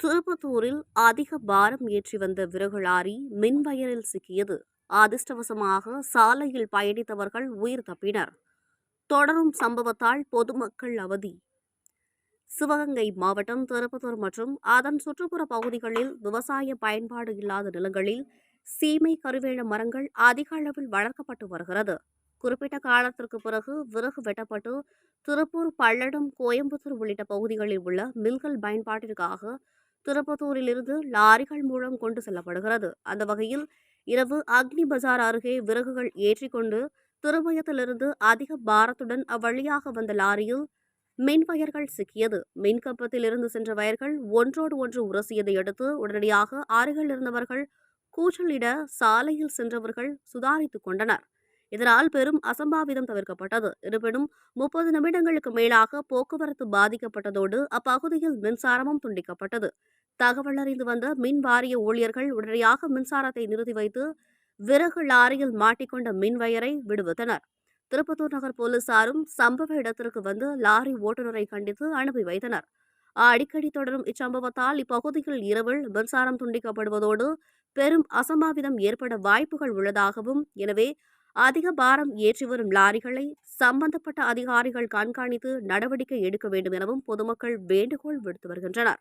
திருப்பத்தூரில் அதிக பாரம் ஏற்றி வந்த விறகு லாரி மின்வயரில் சிக்கியது. அதிர்ஷ்டவசமாக சாலையில் பயணித்தவர்கள் உயிர் தப்பினர். தொடரும் சம்பவத்தால் பொதுமக்கள் அவதி. சிவகங்கை மாவட்டம் திருப்பத்தூர் மற்றும் அதன் சுற்றுப்புற பகுதிகளில் விவசாய பயன்பாடு இல்லாத நிலங்களில் சீமை கருவேல மரங்கள் அதிக அளவில் வளர்க்கப்பட்டு வருகிறது. குறிப்பிட்ட காலத்திற்கு பிறகு விறகு வெட்டப்பட்டு திருப்பூர் பல்லடம் கோயம்புத்தூர் உள்ளிட்ட பகுதிகளில் உள்ள மில்கள் பயன்பாட்டிற்காக திருப்பத்தூரிலிருந்து லாரிகள் மூலம் கொண்டு செல்லப்படுகிறது. அந்த வகையில் இரவு அக்னி பஜார் அருகே விறகுகள் ஏற்றிக்கொண்டு திருமயத்திலிருந்து அதிக பாரத்துடன் அவ்வழியாக வந்த லாரியில் மின் வயர்கள் சிக்கியது. மின் கம்பத்தில் இருந்து சென்ற வயர்கள் ஒன்றோடு ஒன்று உரசியதை அடுத்து உடனடியாக அருகில் இருந்தவர்கள் கூச்சலிட சாலையில் சென்றவர்கள் சுதாரித்துக் கொண்டனர். இதனால் பெரும் அசம்பாவிதம் தவிர்க்கப்பட்டது. இருப்பினும் முப்பது நிமிடங்களுக்கு மேலாக போக்குவரத்து பாதிக்கப்பட்டதோடு அப்பகுதியில் மின்சாரமும் துண்டிக்கப்பட்டது. தகவல் அறிந்து வந்த மின் வாரிய ஊழியர்கள் உடனடியாக மின்சாரத்தை நிறுத்தி வைத்து விறகு லாரியில் மாட்டிக்கொண்ட மின்வயரை விடுவித்தனர். திருப்பத்தூர் நகர் போலீசாரும் சம்பவ இடத்திற்கு வந்து லாரி ஓட்டுநரை கண்டித்து அனுப்பி வைத்தனர். அடிக்கடி தொடரும் இச்சம்பவத்தால் இப்பகுதியில் இரவில் மின்சாரம் துண்டிக்கப்படுவதோடு பெரும் அசம்பாவிதம் ஏற்பட வாய்ப்புகள் உள்ளதாகவும் எனவே அதிக பாரம் ஏற்றி வரும் லாரிகளை சம்பந்தப்பட்ட அதிகாரிகள் கண்காணித்து நடவடிக்கை எடுக்க வேண்டும் எனவும் பொதுமக்கள் வேண்டுகோள் விடுத்து வருகின்றனர்.